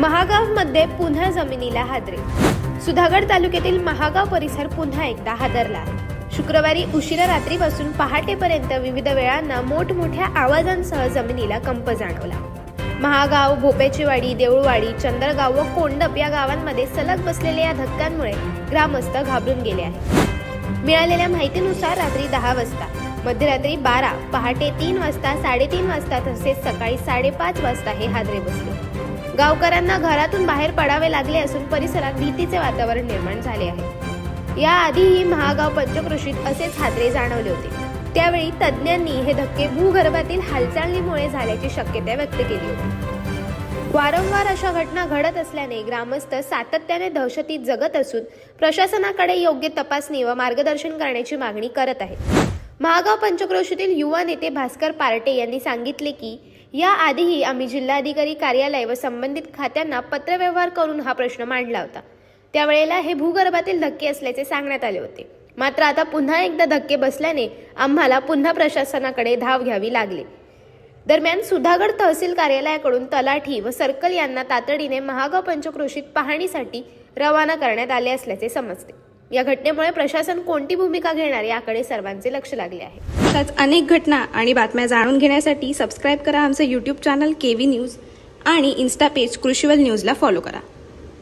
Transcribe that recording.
महागावमध्ये पुन्हा जमिनीला हादरे. सुधागड तालुक्यातील महागाव परिसर पुन्हा एकदा हादरला. शुक्रवारी उशिरा रात्रीपासून पहाटेपर्यंत विविध वेळांना मोठमोठ्या आवाजांसह जमिनीला कंप जाणवला. महागाव भोपेचीवाडी देऊळवाडी चंद्रगाव व कोंडप या गावांमध्ये सलग बसलेल्या या धक्क्यांमुळे ग्रामस्थ घाबरून गेले आहेत. मिळालेल्या माहितीनुसार रात्री दहा वाजता मध्यरात्री बारा पहाटे तीन वाजता साडेतीन वाजता तसेच सकाळी साडेपाच वाजता हे हादरे बसले. गावकऱ्यांना घरातून बाहेर पडावे लागले असून परिसरात भीतीचे वातावरण निर्माण झाले आहे. याआधीही महागाव पंचकृषीत असेच हादरे जाणवले होते. त्यावेळी तज्ज्ञांनी हे धक्के भूगर्भातील हालचालीमुळे झाल्याची शक्यता व्यक्त केली होती. वारंवार अशा घटना घडत असल्याने ग्रामस्थ सातत्याने दहशतीत जगत असून प्रशासनाकडे योग्य तपासणी व मार्गदर्शन करण्याची मागणी करत आहेत. महागाव पंचक्रोशीतील युवा नेते भास्कर पार्टे यांनी सांगितले की याआधीही आम्ही जिल्हाधिकारी कार्यालय व संबंधित खात्यांना पत्रव्यवहार करून हा प्रश्न मांडला होता. त्यावेळेला हे भूगर्भातील धक्के असल्याचे सांगण्यात आले होते. मात्र आता पुन्हा एकदा धक्के बसल्याने आम्हाला पुन्हा प्रशासनाकडे धाव घ्यावी लागली. दरम्यान सुधागड तहसील कार्यालयाकडून तलाठी व सर्कल यांना तातडीने महागाव पंचक्रोशीत पाहणीसाठी रवाना करण्यात आले असल्याचे समजते. या घटनेमुळे प्रशासन कोणती भूमिका घेणार याकडे सर्वांचे लक्ष लागले आहे. अशाच अनेक घटना आणि बातम्या जाणून घेण्यासाठी सबस्क्राईब करा आमचं YouTube channel K V news आणि इन्स्टा पेज कृषीवल न्यूजला फॉलो करा.